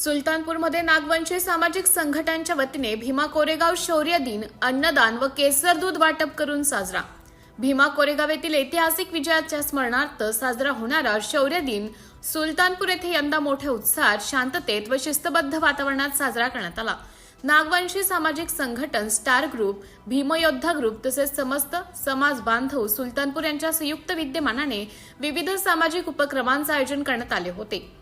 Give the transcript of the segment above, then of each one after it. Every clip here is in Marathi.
सुलतानपूरमध्ये नागवंशी सामाजिक संघटनांच्या वतीने भीमा कोरेगाव शौर्य दिन अन्नदान व केसर दूध वाटप करून साजरा. भीमा कोरेगाव येथील ऐतिहासिक विजयाच्या स्मरणार्थ साजरा होणारा शौर्य दिन सुलतानपूर येथे यंदा मोठ्या उत्साहात शांततेत व शिस्तबद्ध वातावरणात साजरा करण्यात आला. नागवंशी सामाजिक संघटन स्टार ग्रुप भीमयोद्धा ग्रुप तसेच समस्त समाज बांधव सुलतानपूर यांच्या संयुक्त विद्यमानाने विविध सामाजिक उपक्रमांचं आयोजन करण्यात आले होते.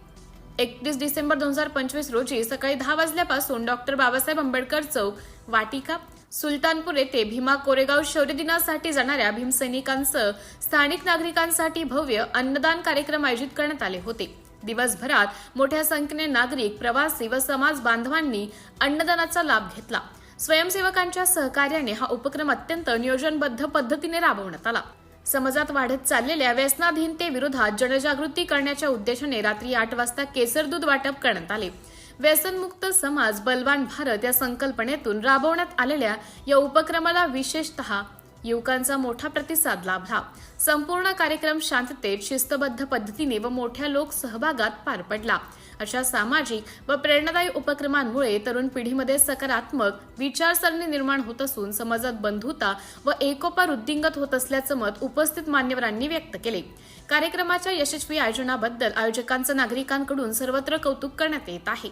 एकतीस डिसेंबर दोन हजार पंचवीस रोजी सकाळी दहा वाजल्यापासून डॉक्टर बाबासाहेब आंबेडकर चौक वाटिका सुलतानपूर येथे भीमा कोरेगाव शौर्य दिनासाठी जाणाऱ्या भीमसैनिकांसह स्थानिक नागरिकांसाठी भव्य अन्नदान कार्यक्रम आयोजित करण्यात आले होते. दिवसभरात मोठ्या संख्येने नागरिक प्रवासी व समाज बांधवांनी अन्नदानाचा लाभ घेतला. स्वयंसेवकांच्या सहकार्याने हा उपक्रम अत्यंत नियोजनबद्ध पद्धतीने राबवण्यात आला. समाजात वाढत चाललेल्या व्यसनाधीनते विरोधात जनजागृती करण्याच्या उद्देशाने रात्री आठ वाजता केसर दूध वाटप करण्यात आले. व्यसनमुक्त समाज बलवान भारत या संकल्पनेतून राबवण्यात आलेल्या या उपक्रमाला विशेषतः युवकांचा मोठा प्रतिसाद लाभला. संपूर्ण कार्यक्रम शांततेत शिस्तबद्ध पद्धतीने व मोठ्या लोक सहभागात पार पडला. अशा सामाजिक व प्रेरणादायी उपक्रमांमुळे तरुण पिढीमध्ये सकारात्मक विचारसरणी निर्माण होत असून समाजात बंधुता व एकोपा वृद्धिंगत होत असल्याचं मत उपस्थित मान्यवरांनी व्यक्त केले. कार्यक्रमाच्या यशस्वी आयोजनाबद्दल आयोजकांचं नागरिकांकडून सर्वत्र कौतुक करण्यात येत आहे.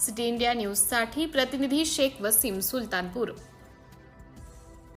सिटी इंडिया न्यूजसाठी प्रतिनिधी शेख वसीम सुलतानपूर.